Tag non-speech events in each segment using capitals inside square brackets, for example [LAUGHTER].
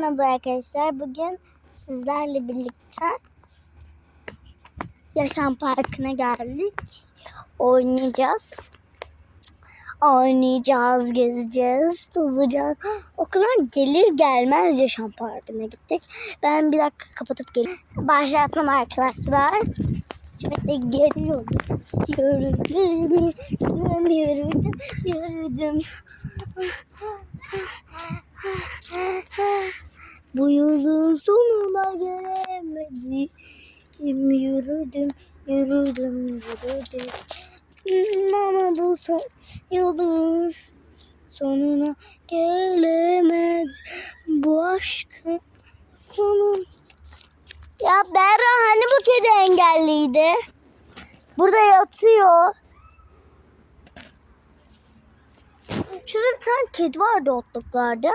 Merhaba arkadaşlar. Bugün sizlerle birlikte Yaşam Parkı'na geldik. Oynayacağız. Oynayacağız, gezeceğiz, tozacağız. [GASPS] O kadar gelir gelmez Yaşam Parkı'na gittik. Ben bir dakika kapatıp geleyim. Başlattım arkadaşlar. Şöyle geliyorum. Yürüdüm, yürüdüm, yürüdüm, yürüdüm. Bu yılın sonuna gelemedim. Yürüdüm, yürüdüm, yürüdüm. Ama bu son yolun sonuna gelemez. Bu aşkın sonu. Ya Berra hani bu kedi engelliydi? Burada yatıyor. Şurada bir tane kedi vardı otluklarda.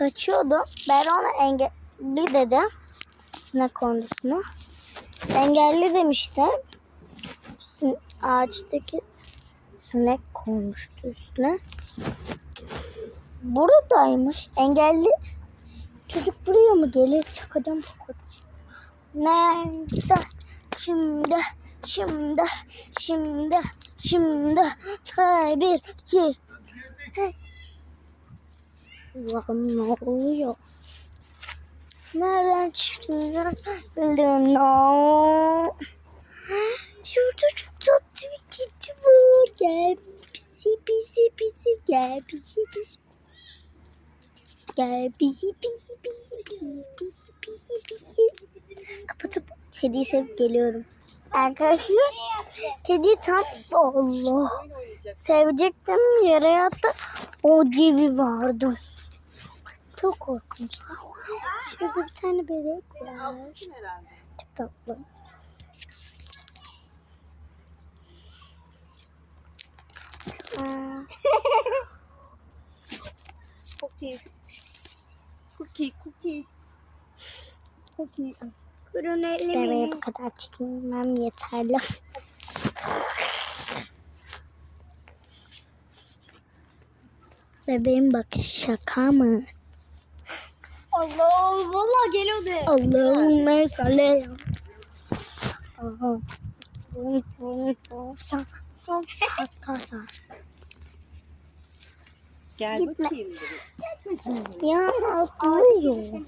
Kaçıyordu. Ben ona engelli dedim. Sinek konusunu. Engelli demiştim. Sin- Ağaçtaki sinek konmuştu üstüne. Buradaymış. Engelli çocuk buraya mı gelir? Çakacağım kokatacağım. Neyse. Şimdi, şimdi, şimdi, şimdi. Hey, bir, iki, Allah'ım ne oluyor? Nereden bildim. No. Şurada çok tatlı bir kedi var. Gel pisi pisi pisi gel pisi pisi. Gel pisi pisi pisi pisi pisi pisi pisi. Kapatıp kediyi sevip geliyorum. Arkadaşlar kedi tam Allah. Sevecektim yere yattı. O gibi vardı. Çok korkunç. Şurada bir tane bebek var. Çok tatlı. Cookie. Cookie, cookie. Cookie. Kurun Bebeğe bu kadar çekmem yeterli. Bebeğim bak şaka mı? Allah valla geliyordu. Allahümme salli. Gel Gitme. bakayım. Ya atlıyor.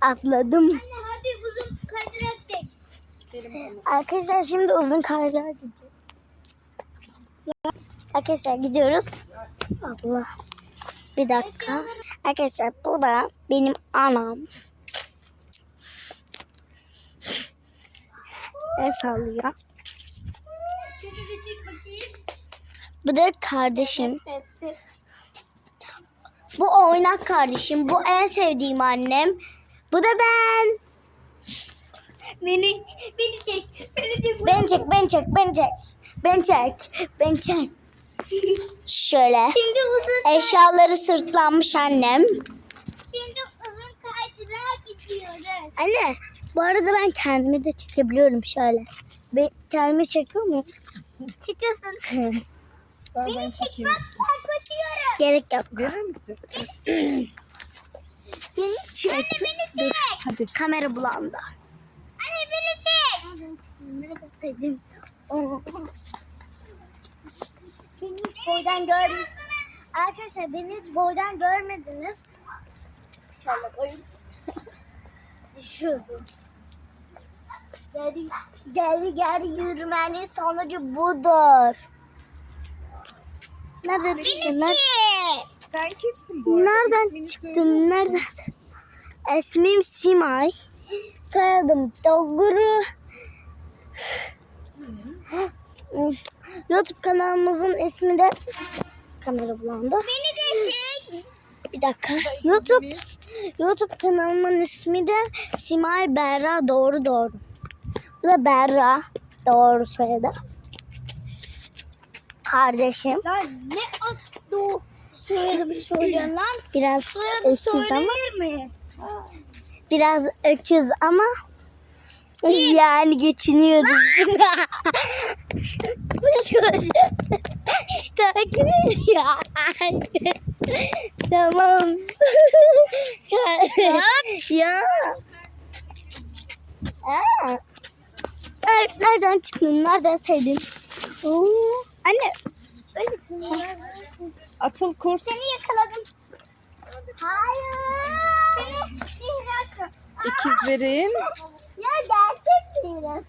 Atladım. Hadi uzun kaydırak tek. Gidelim. Arkadaşlar şimdi uzun kaydırağa gidiyoruz. Arkadaşlar gidiyoruz. Allah. Bir dakika. Arkadaşlar bu da benim anam. El sallıyor. Bu da kardeşim. Bu oynak kardeşim. Bu en sevdiğim annem. Bu da ben. Beni, beni çek. Beni çek. Ben çek, ben çek, ben çek. Ben çek, ben çek. Şöyle. Şimdi uzun, Eşyaları sırtlanmış annem. şimdi uzun kaydırağa gidiyoruz. Anne, bu arada ben kendimi de çekebiliyorum şöyle. Ben kendimi çekiyor muyum? Çıkıyorsun. [LAUGHS] [CLEARS THROAT] Beni çek bak ben kaçıyorum. Gerek yok. Görür misin? Beni çek. Anne beni çek. Hadi. Kamera bulandı. Anne beni çek. Nerede sevdim? Boydan görmediniz. Arkadaşlar beni hiç boydan görmediniz. Şöyle koyayım. [LAUGHS] Düşüyordum. Geri, geri geri yürümenin sonucu budur. Nerede çıktın? Nerede, Sen kimsin bu arada? nereden çıktın? Nereden? İsmim Simay. Soyadım Doguru. YouTube kanalımızın ismi de kamera bulandı. Beni de çek. Bir dakika. YouTube YouTube kanalımın ismi de Simay Berra doğru doğru. Bu da Berra doğru soyadı. Kardeşim. Lan ne atlı soyadı söylüyorsun lan? Biraz Soyadı öküz ama mi? biraz öküz ama yani geçiniyoruz. Takip [LAUGHS] ediyor. tamam. ya. Aa. Ner- Nereden çıktın? Nereden sevdin? Oo. Anne. Atıl kurt. Seni yakaladım. Hayır. Seni. İkizlerin Ya gerçek miras.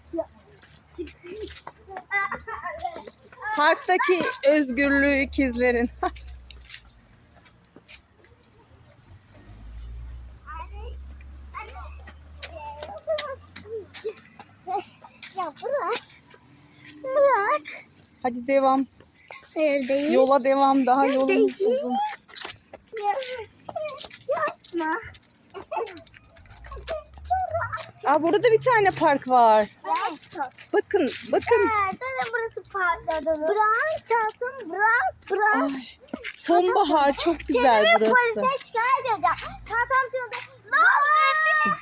parktaki özgürlüğü ikizlerin. ya bırak. Bırak. Hadi devam. Hayır değil. Yola devam. Daha yolumuz uzun. Ya, Yapma. Aa, burada da bir tane park var. Bakın, bakın. Nerede burası patladı? Bırak çarptım bırak bırak. Ay, sonbahar çok güzel burası. polise şikayet edeceğim. Çantam çaldı. Ne oldu?